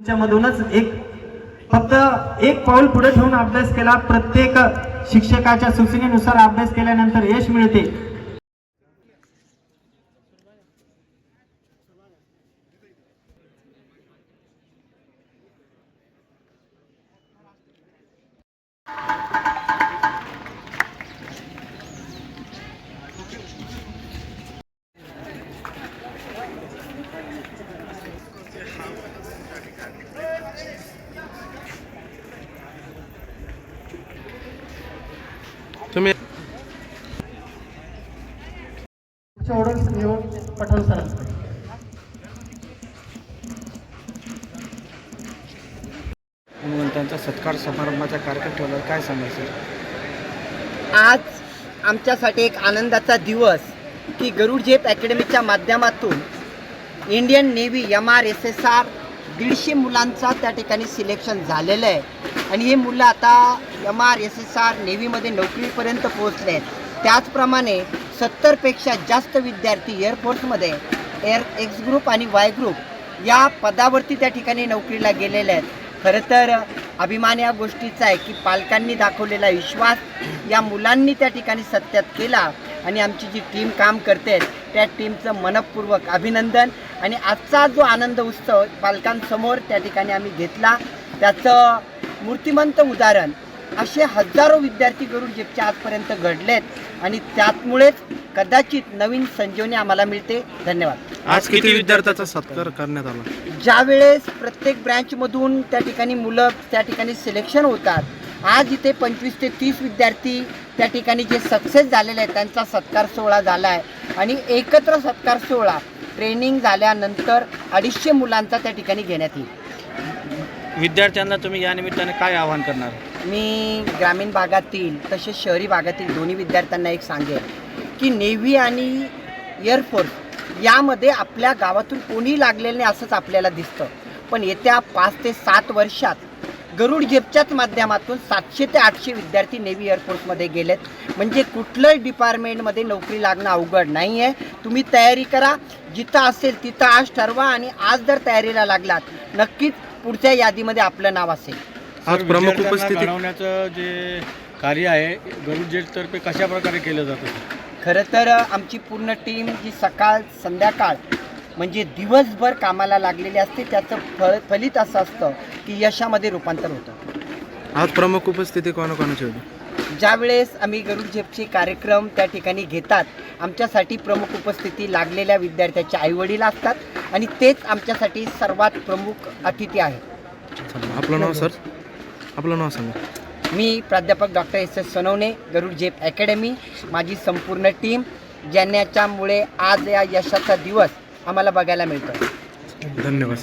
मधूनच एक फक्त एक पाऊल पुढे ठेवून अभ्यास केला. प्रत्येक शिक्षकाच्या सूचनेनुसार अभ्यास केल्यानंतर यश मिळते. ऑर्डर येऊन पठण सर हनुमंतांचा सत्कार समारंभाचा कार्यक्रम ठेवला काय सांगायचं आज आमच्यासाठी एक आनंदाचा दिवस की गरुड झेप अकॅडमीच्या माध्यमातून Indian navy M R S S R दीडशे मुलांचा त्या ठिकाणी सिलेक्शन झालेलं आहे. आणि हे मुलं आता M R S S R नेव्हीमध्ये नोकरीपर्यंत पोहोचले आहेत. त्याचप्रमाणे सत्तरपेक्षा जास्त विद्यार्थी एअरफोर्समध्ये एअर एक्स ग्रुप आणि वाय ग्रुप या पदावरती त्या ठिकाणी नोकरीला गेलेले आहेत. खरं तर अभिमान या गोष्टीचा आहे की पालकांनी दाखवलेला विश्वास या मुलांनी त्या ठिकाणी सत्यात केला आणि आमची जी टीम काम करते त्या टीमचं मनपूर्वक अभिनंदन आणि आजचा जो आनंद उत्सव पालकांसमोर त्या ठिकाणी आम्ही घेतला. त्याचं मूर्तिमंत उदाहरण असे हजारो विद्यार्थी गरुड जेपच्या आजपर्यंत घडलेत आणि त्यामुळेच कदाचित नवीन संजीवनी आम्हाला मिळते. धन्यवाद. आज किती विद्यार्थ्याचा सत्कार करण्यात आला? ज्या वेळेस प्रत्येक ब्रँचमधून त्या ठिकाणी मुलं त्या ठिकाणी सिलेक्शन होतात आज इथे पंचवीस ते तीस विद्यार्थी त्या ठिकाणी जे सक्सेस झालेले आहेत त्यांचा सत्कार सोहळा झाला आहे आणि एकत्र सत्कार सोहळा ट्रेनिंग झाल्यानंतर अडीचशे मुलांचा त्या ठिकाणी घेण्यात येईल. विद्यार्थ्यांना तुम्ही या निमित्ताने काय आवाहन करणार? मी ग्रामीण भागातील तसेच शहरी भागातील दोन्ही विद्यार्थ्यांना एक सांगेन की नेव्ही आणि एअरफोर्स यामध्ये आपल्या गावातून कोणी लागलेलं नाही असंच आपल्याला दिसतं. पण येत्या पाच ते सात वर्षात गरुड झेपच्याच माध्यमातून सातशे ते आठशे विद्यार्थी नेव्ही एअरफोर्समध्ये गेलेत. म्हणजे कुठलंही डिपार्टमेंटमध्ये नोकरी लागणं अवघड नाही आहे तुम्ही तयारी करा. जिथं असेल तिथं आज ठरवा आणि आज जर तयारीला लागलात नक्कीच पुढच्या यादीमध्ये आपलं नाव असेल. आज प्रमुख उपस्थिती घडवण्याचं जे कार्य आहे गरुड जेटतर्फे कशा प्रकारे केलं जातं खरं तर आमची पूर्ण टीम जी सकाळ संध्याकाळ म्हणजे दिवसभर कामाला लागलेली असते त्याचं फळ फलित असं असतं की यशामध्ये रूपांतर होतं. आज प्रमुख उपस्थिती कोणाकोणाची होती? ज्यावेळेस आम्ही गरुड झेपचे कार्यक्रम त्या ठिकाणी घेतात आमच्यासाठी प्रमुख उपस्थिती लागलेल्या विद्यार्थ्याचे आईवडील असतात आणि तेच आमच्यासाठी सर्वात प्रमुख अतिथी आहेत. आपलं नाव सर? आपलं नाव सांगा. मी प्राध्यापक doctor S S Sonawane Garud Zep academy माझी संपूर्ण टीम ज्यांच्यामुळे आज या यशाचा दिवस आम्हाला बघायला मिळतो धन्यवाद.